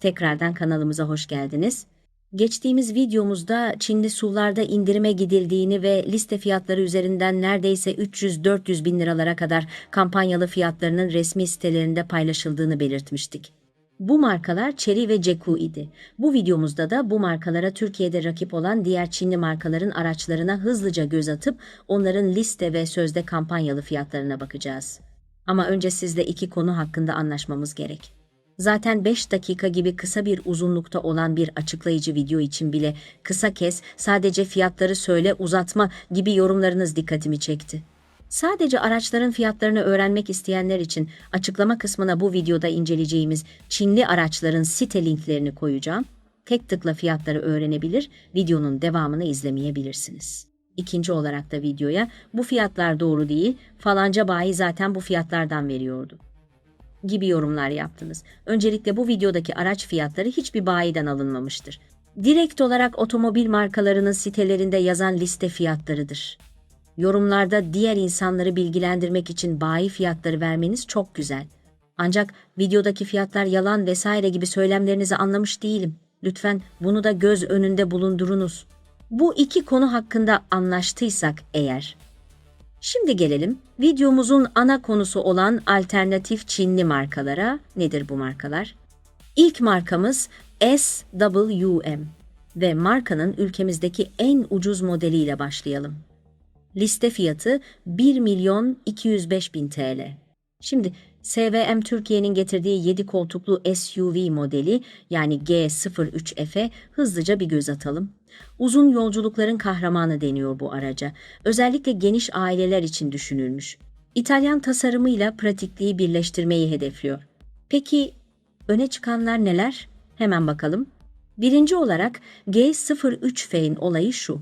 Tekrardan kanalımıza hoş geldiniz. Geçtiğimiz videomuzda Çinli SUV'larda indirime gidildiğini ve liste fiyatları üzerinden neredeyse 300-400 bin liralara kadar kampanyalı fiyatlarının resmi sitelerinde paylaşıldığını belirtmiştik. Bu markalar Chery ve Ceku idi. Bu videomuzda da bu markalara Türkiye'de rakip olan diğer Çinli markaların araçlarına hızlıca göz atıp onların liste ve sözde kampanyalı fiyatlarına bakacağız. Ama önce sizle iki konu hakkında anlaşmamız gerek. Zaten 5 dakika gibi kısa bir uzunlukta olan bir açıklayıcı video için bile kısa kes, sadece fiyatları söyle, uzatma gibi yorumlarınız dikkatimi çekti. Sadece araçların fiyatlarını öğrenmek isteyenler için açıklama kısmına bu videoda inceleyeceğimiz Çinli araçların site linklerini koyacağım. Tek tıkla fiyatları öğrenebilir, videonun devamını izlemeyebilirsiniz. İkinci olarak da videoya bu fiyatlar doğru değil, falanca bayi zaten bu fiyatlardan veriyordu gibi yorumlar yaptınız. Öncelikle bu videodaki araç fiyatları hiçbir bayiden alınmamıştır. Direkt olarak otomobil markalarının sitelerinde yazan liste fiyatlarıdır. Yorumlarda diğer insanları bilgilendirmek için bayi fiyatları vermeniz çok güzel. Ancak videodaki fiyatlar yalan vesaire gibi söylemlerinizi anlamış değilim. Lütfen bunu da göz önünde bulundurunuz. Bu iki konu hakkında anlaştıysak eğer, Şimdi gelelim videomuzun ana konusu olan alternatif Çinli markalara. Nedir bu markalar? İlk markamız SWM ve markanın ülkemizdeki en ucuz modeliyle başlayalım. Liste fiyatı 1 milyon 205 bin TL. Şimdi SVM Türkiye'nin getirdiği 7 koltuklu SUV modeli yani G03F'e hızlıca bir göz atalım. Uzun yolculukların kahramanı deniyor bu araca. Özellikle geniş aileler için düşünülmüş. İtalyan tasarımıyla pratikliği birleştirmeyi hedefliyor. Peki öne çıkanlar neler? Hemen bakalım. Birinci olarak G03F'in olayı şu.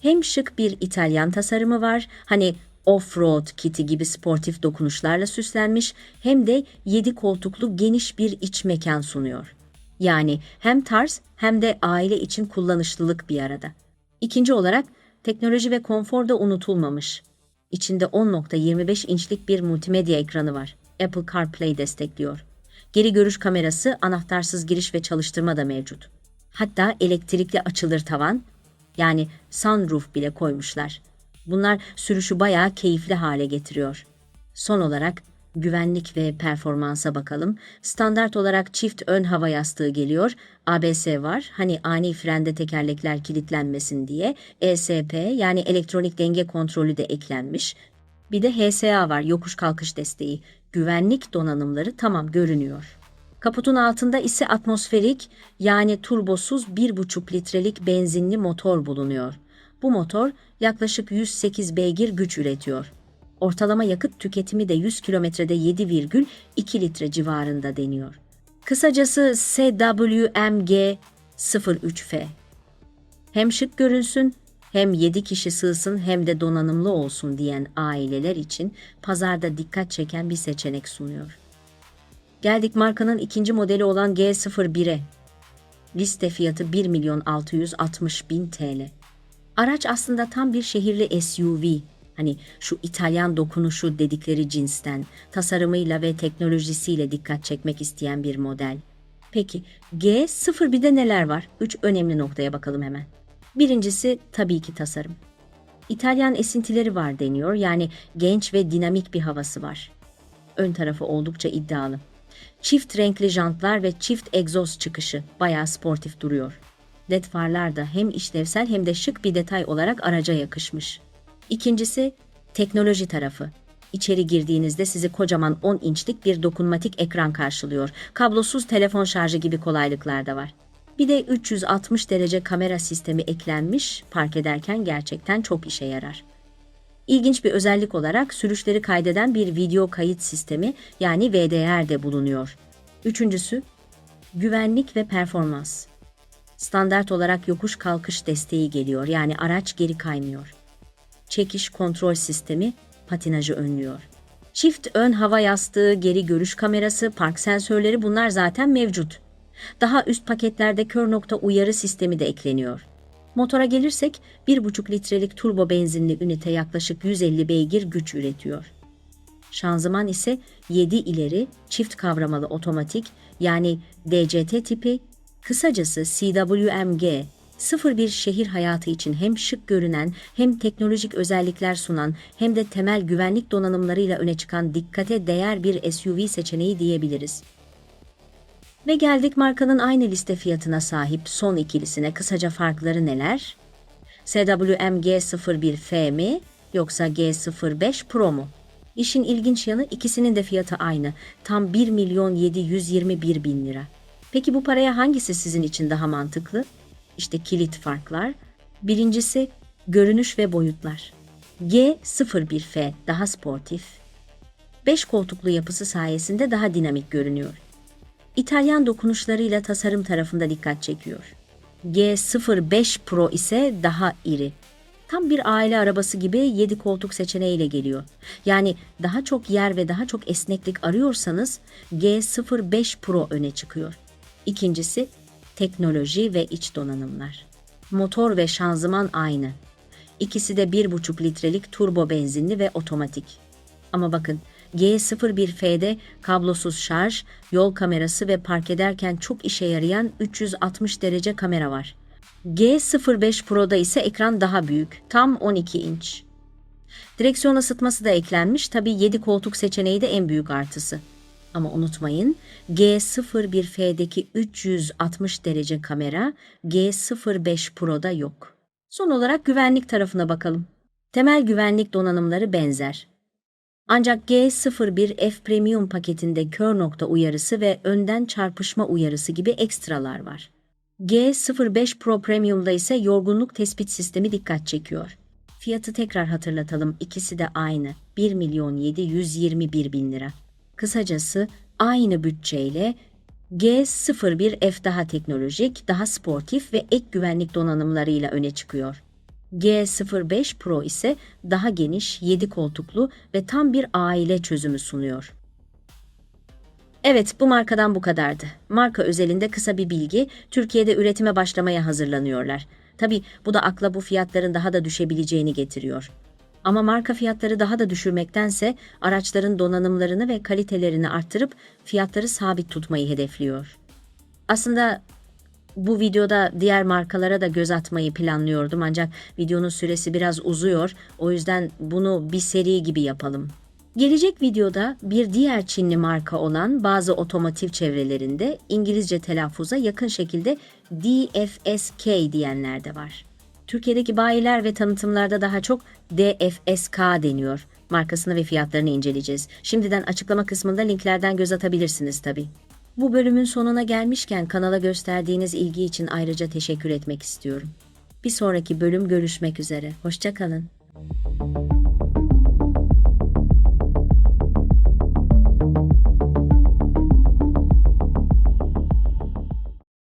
Hem şık bir İtalyan tasarımı var, hani off-road kiti gibi sportif dokunuşlarla süslenmiş hem de 7 koltuklu geniş bir iç mekan sunuyor. Yani hem tarz hem de aile için kullanışlılık bir arada. İkinci olarak teknoloji ve konfor da unutulmamış. İçinde 10.25 inçlik bir multimedya ekranı var. Apple CarPlay destekliyor. Geri görüş kamerası, anahtarsız giriş ve çalıştırma da mevcut. Hatta elektrikli açılır tavan, yani sunroof bile koymuşlar. Bunlar sürüşü bayağı keyifli hale getiriyor. Son olarak güvenlik ve performansa bakalım. Standart olarak çift ön hava yastığı geliyor. ABS var. Hani ani frende tekerlekler kilitlenmesin diye. ESP yani elektronik denge kontrolü de eklenmiş. Bir de HSA var, yokuş kalkış desteği. Güvenlik donanımları tamam görünüyor. Kaputun altında ise atmosferik yani turbosuz 1,5 litrelik benzinli motor bulunuyor. Bu motor yaklaşık 108 beygir güç üretiyor. Ortalama yakıt tüketimi de 100 kilometrede 7,2 litre civarında deniyor. Kısacası SWMG 03F. Hem şık görünsün, hem 7 kişi sığsın hem de donanımlı olsun diyen aileler için pazarda dikkat çeken bir seçenek sunuyor. Geldik markanın ikinci modeli olan G01'e. Liste fiyatı 1 milyon 660 bin TL. Araç aslında tam bir şehirli SUV. Hani şu İtalyan dokunuşu dedikleri cinsten, tasarımıyla ve teknolojisiyle dikkat çekmek isteyen bir model. Peki G01'de neler var? Üç önemli noktaya bakalım hemen. Birincisi tabii ki tasarım. İtalyan esintileri var deniyor yani genç ve dinamik bir havası var. Ön tarafı oldukça iddialı. Çift renkli jantlar ve çift egzoz çıkışı bayağı sportif duruyor. LED farlar da hem işlevsel hem de şık bir detay olarak araca yakışmış. İkincisi teknoloji tarafı. İçeri girdiğinizde sizi kocaman 10 inçlik bir dokunmatik ekran karşılıyor. Kablosuz telefon şarjı gibi kolaylıklar da var. Bir de 360 derece kamera sistemi eklenmiş, park ederken gerçekten çok işe yarar. İlginç bir özellik olarak sürüşleri kaydeden bir video kayıt sistemi yani VDR de bulunuyor. Üçüncüsü, güvenlik ve performans. Standart olarak yokuş kalkış desteği geliyor yani araç geri kaymıyor. Çekiş kontrol sistemi patinajı önlüyor. Çift ön hava yastığı, geri görüş kamerası, park sensörleri bunlar zaten mevcut. Daha üst paketlerde kör nokta uyarı sistemi de ekleniyor. Motora gelirsek 1,5 litrelik turbo benzinli ünite yaklaşık 150 beygir güç üretiyor. Şanzıman ise 7 ileri çift kavramalı otomatik yani DCT tipi, kısacası CWMG, 01 şehir hayatı için hem şık görünen hem teknolojik özellikler sunan hem de temel güvenlik donanımlarıyla öne çıkan dikkate değer bir SUV seçeneği diyebiliriz. Ve geldik markanın aynı liste fiyatına sahip son ikilisine kısaca farkları neler? SWM G01F mi yoksa G05 Pro mu? İşin ilginç yanı ikisinin de fiyatı aynı. Tam 1 milyon 721 bin lira. Peki bu paraya hangisi sizin için daha mantıklı? İşte kilit farklar. Birincisi görünüş ve boyutlar. G01F daha sportif. 5 koltuklu yapısı sayesinde daha dinamik görünüyor. İtalyan dokunuşlarıyla tasarım tarafında dikkat çekiyor. G05 Pro ise daha iri. Tam bir aile arabası gibi 7 koltuk seçeneğiyle geliyor. Yani daha çok yer ve daha çok esneklik arıyorsanız G05 Pro öne çıkıyor. İkincisi teknoloji ve iç donanımlar. Motor ve şanzıman aynı. İkisi de 1,5 litrelik turbo benzinli ve otomatik. Ama bakın G01F'de kablosuz şarj, yol kamerası ve park ederken çok işe yarayan 360 derece kamera var. G05 Pro'da ise ekran daha büyük, tam 12 inç. Direksiyon ısıtması da eklenmiş, tabi 7 koltuk seçeneği de en büyük artısı. Ama unutmayın G01F'deki 360 derece kamera G05 Pro'da yok. Son olarak güvenlik tarafına bakalım. Temel güvenlik donanımları benzer. Ancak G01F Premium paketinde kör nokta uyarısı ve önden çarpışma uyarısı gibi ekstralar var. G05 Pro Premium'da ise yorgunluk tespit sistemi dikkat çekiyor. Fiyatı tekrar hatırlatalım. İkisi de aynı. 1 milyon 721 bin lira. Kısacası aynı bütçeyle G01F daha teknolojik, daha sportif ve ek güvenlik donanımlarıyla öne çıkıyor. G05 Pro ise daha geniş, 7 koltuklu ve tam bir aile çözümü sunuyor. Evet, bu markadan bu kadardı. Marka özelinde kısa bir bilgi, Türkiye'de üretime başlamaya hazırlanıyorlar. Tabi bu da akla bu fiyatların daha da düşebileceğini getiriyor. Ama marka fiyatları daha da düşürmektense araçların donanımlarını ve kalitelerini arttırıp fiyatları sabit tutmayı hedefliyor. Aslında bu videoda diğer markalara da göz atmayı planlıyordum ancak videonun süresi biraz uzuyor. O yüzden bunu bir seri gibi yapalım. Gelecek videoda bir diğer Çinli marka olan bazı otomotiv çevrelerinde İngilizce telaffuza yakın şekilde DFSK diyenler de var. Türkiye'deki bayiler ve tanıtımlarda daha çok DFSK deniyor. Markasını ve fiyatlarını inceleyeceğiz. Şimdiden açıklama kısmında linklerden göz atabilirsiniz tabii. Bu bölümün sonuna gelmişken kanala gösterdiğiniz ilgi için ayrıca teşekkür etmek istiyorum. Bir sonraki bölüm görüşmek üzere. Hoşçakalın.